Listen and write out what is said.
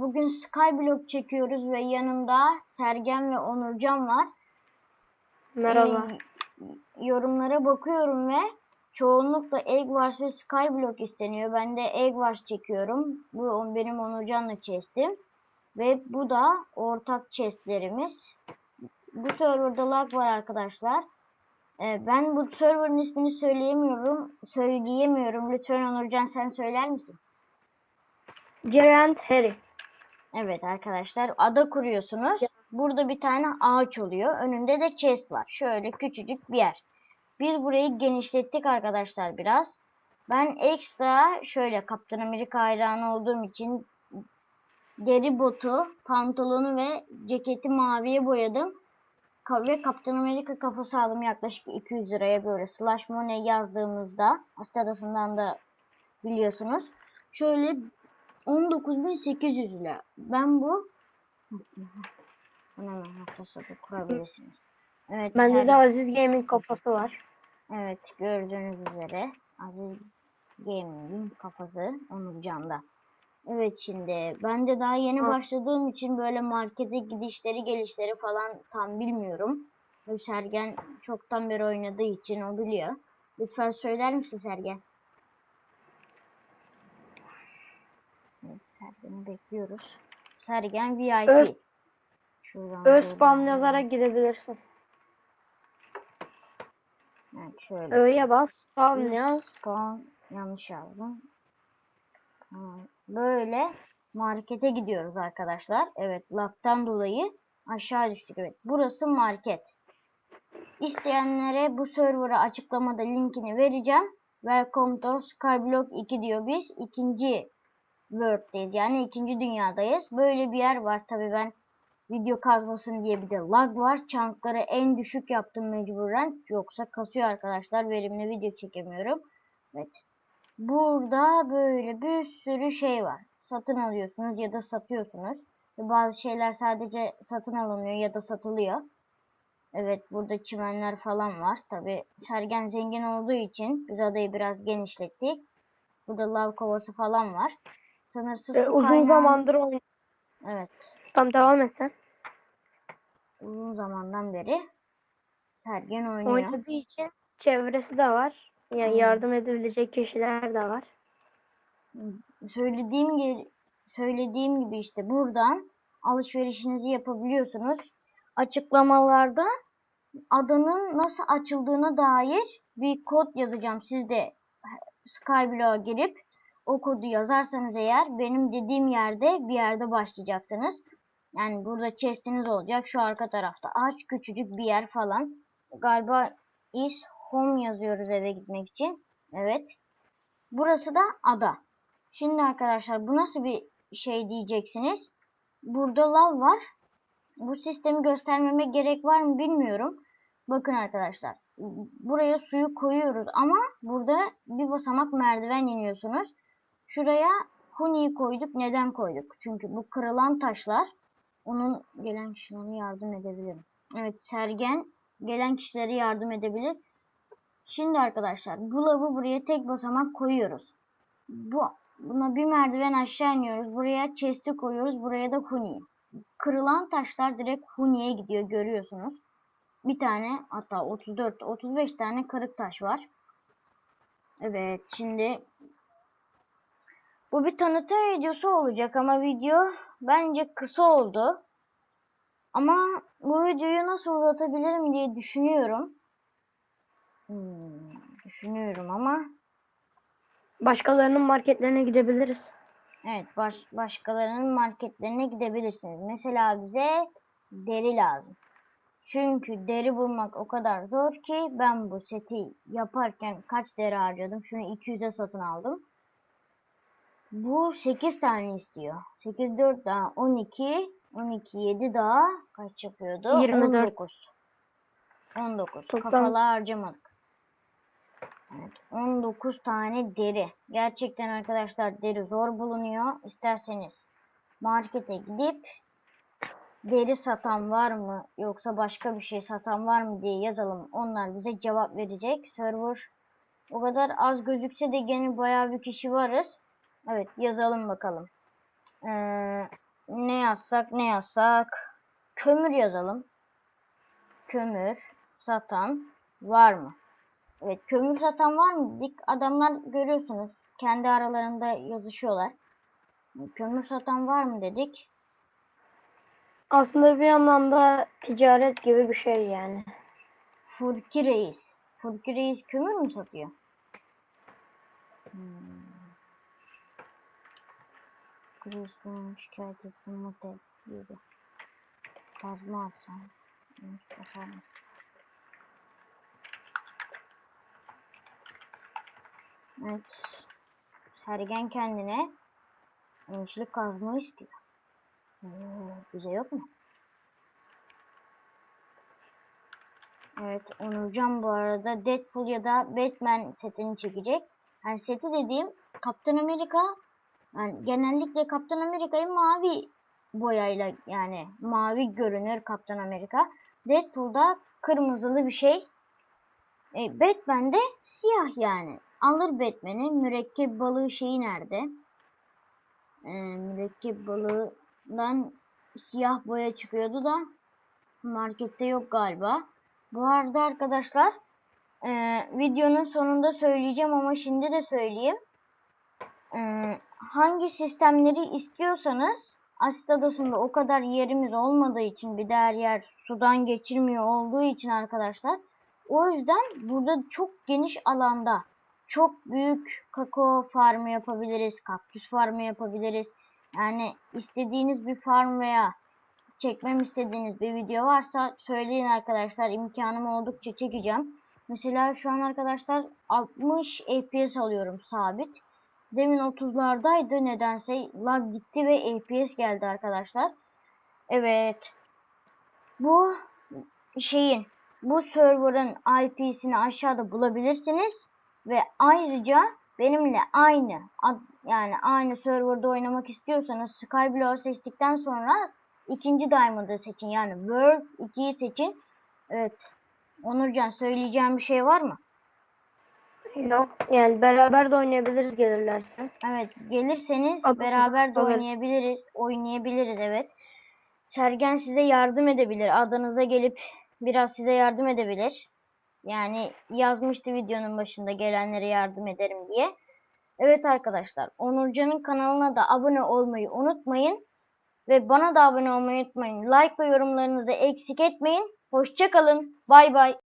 Bugün Skyblock çekiyoruz ve yanımda Sergen ve Onurcan var. Merhaba. Ee, yorumlara bakıyorum ve çoğunlukla Egg Wars ve Skyblock isteniyor. Ben de Egg Wars çekiyorum. Bu benim Onurcan'la chest'im. Ve bu da ortak chest'lerimiz. Bu serverda lag var arkadaşlar. Ee, ben bu server'ın ismini söyleyemiyorum. Söyleyemiyorum. Lütfen Onurcan sen söyler misin? Giant Harry. Evet arkadaşlar ada kuruyorsunuz. Burada bir tane ağaç oluyor. Önünde de chest var. Şöyle küçücük bir yer. Biz burayı genişlettik arkadaşlar biraz. Ben ekstra şöyle Kaptan Amerika hayranı olduğum için deri botu, pantolonu ve ceketi maviye boyadım. Ve Kaptan Amerika kafası aldım yaklaşık 200 liraya böyle slash money yazdığımızda Asya da biliyorsunuz. Şöyle 19.800 lira. Ben bu bunu hemen Microsoft'a kurabilirsiniz. Evet. Bende Ser- de Aziz Gaming kafası var. Evet gördüğünüz üzere Aziz Gaming'in kafası Onurcan'da. Evet şimdi ben de daha yeni Ha. başladığım için böyle markete gidişleri gelişleri falan tam bilmiyorum. Sergen çoktan beri oynadığı için o biliyor. Lütfen söyler misin Sergen? Evet Sergen'i bekliyoruz. Sergen VIP. Öz- Şuradan Öz doğru spam yazarak girebilirsin. Evet şöyle. Ö'ye bas. Spam yaz. spawn yanlış yazdım. Böyle markete gidiyoruz arkadaşlar. Evet lag'tan dolayı aşağı düştük. Evet burası market. İsteyenlere bu server'a açıklamada linkini vereceğim. Welcome to Skyblock 2 diyor biz. ikinci world'deyiz. Yani ikinci dünyadayız. Böyle bir yer var. Tabi ben video kazmasın diye bir de lag var. Chunk'ları en düşük yaptım mecburen. Yoksa kasıyor arkadaşlar. Verimli video çekemiyorum. Evet. Burada böyle bir sürü şey var. Satın alıyorsunuz ya da satıyorsunuz. Bazı şeyler sadece satın alınıyor ya da satılıyor. Evet burada çimenler falan var. Tabi Sergen zengin olduğu için biz adayı biraz genişlettik. Burada lav kovası falan var. Sınırsız Ee, su uzun kaynağı- zamandır oynuyorum. Evet. Tam devam et sen. Uzun zamandan beri Sergen oynuyor. Oynadığı için çevresi de var. Yani Hmm. yardım edebilecek kişiler de var. söylediğim gibi söylediğim gibi işte buradan alışverişinizi yapabiliyorsunuz. Açıklamalarda adanın nasıl açıldığına dair bir kod yazacağım. Siz de Skyblock'a girip o kodu yazarsanız eğer benim dediğim yerde bir yerde başlayacaksınız. Yani burada chest'iniz olacak. Şu arka tarafta ağaç küçücük bir yer falan. Galiba is home yazıyoruz eve gitmek için. Evet. Burası da ada. Şimdi arkadaşlar bu nasıl bir şey diyeceksiniz. Burada lav var. Bu sistemi göstermeme gerek var mı bilmiyorum. Bakın arkadaşlar. Buraya suyu koyuyoruz ama burada bir basamak merdiven iniyorsunuz. Şuraya huniyi koyduk. Neden koyduk? Çünkü bu kırılan taşlar onun gelen kişilere yardım edebilirim. Evet Sergen gelen kişilere yardım edebilir. Şimdi arkadaşlar bu lavı buraya tek basamak koyuyoruz. Bu buna bir merdiven aşağı iniyoruz. Buraya chest'i koyuyoruz. Buraya da huni. Kırılan taşlar direkt huniye gidiyor görüyorsunuz. Bir tane hatta 34 35 tane kırık taş var. Evet şimdi bu bir tanıtım videosu olacak ama video bence kısa oldu. Ama bu videoyu nasıl uzatabilirim diye düşünüyorum. Hmm, düşünüyorum ama Başkalarının marketlerine gidebiliriz. Evet, baş, başkalarının marketlerine gidebilirsiniz. Mesela bize deri lazım. Çünkü deri bulmak o kadar zor ki ben bu seti yaparken kaç deri harcadım? Şunu 200'e satın aldım. Bu 8 tane istiyor. 8 4 daha 12, 12 7 daha kaç yapıyordu? 24. 19. 19. Toplam- Kafalı harcamadık. Evet, 19 tane deri. Gerçekten arkadaşlar deri zor bulunuyor. İsterseniz markete gidip deri satan var mı yoksa başka bir şey satan var mı diye yazalım. Onlar bize cevap verecek. Server o kadar az gözükse de gene bayağı bir kişi varız. Evet yazalım bakalım. Ee, yazsak ne yazsak? Kömür yazalım. Kömür satan var mı? Evet kömür satan var mı dedik. Adamlar görüyorsunuz kendi aralarında yazışıyorlar. Kömür satan var mı dedik. Aslında bir anlamda ticaret gibi bir şey yani. Furki Reis. Furki Reis kömür mü satıyor? Hmm. Reis bana şikayet ettim motel yedi. Kazma atsam. Mısın? Evet. Sergen kendine inçlik kazma istiyor. Oo, bize yok mu? Evet Onurcan bu arada Deadpool ya da Batman setini çekecek. Yani seti dediğim Kaptan Amerika yani genellikle Kaptan Amerika'yı mavi boyayla yani mavi görünür Kaptan Amerika. Deadpool'da kırmızılı bir şey. E, Batman siyah yani. Alır Batman'i. Mürekkep balığı şeyi nerede? E, mürekkep balığından siyah boya çıkıyordu da markette yok galiba. Bu arada arkadaşlar e, videonun sonunda söyleyeceğim ama şimdi de söyleyeyim. E, hangi sistemleri istiyorsanız Asit Adası'nda o kadar yerimiz olmadığı için bir de her yer sudan geçirmiyor olduğu için arkadaşlar o yüzden burada çok geniş alanda çok büyük kakao farmı yapabiliriz, kaktüs farmı yapabiliriz. Yani istediğiniz bir farm veya çekmem istediğiniz bir video varsa söyleyin arkadaşlar. İmkanım oldukça çekeceğim. Mesela şu an arkadaşlar 60 FPS alıyorum sabit. Demin 30'lardaydı nedense lag gitti ve FPS geldi arkadaşlar. Evet. Bu şeyin bu server'ın IP'sini aşağıda bulabilirsiniz ve ayrıca benimle aynı yani aynı serverda oynamak istiyorsanız Skyblower seçtikten sonra ikinci Diamond'ı seçin. Yani World 2'yi seçin. Evet. Onurcan söyleyeceğim bir şey var mı? Yok. Yani beraber de oynayabiliriz gelirlerse. Evet. Gelirseniz Adı- beraber de oynayabiliriz. Oynayabiliriz evet. Sergen size yardım edebilir. Adınıza gelip biraz size yardım edebilir. Yani yazmıştı videonun başında gelenlere yardım ederim diye. Evet arkadaşlar. Onurcan'ın kanalına da abone olmayı unutmayın. Ve bana da abone olmayı unutmayın. Like ve yorumlarınızı eksik etmeyin. Hoşçakalın. Bay bay.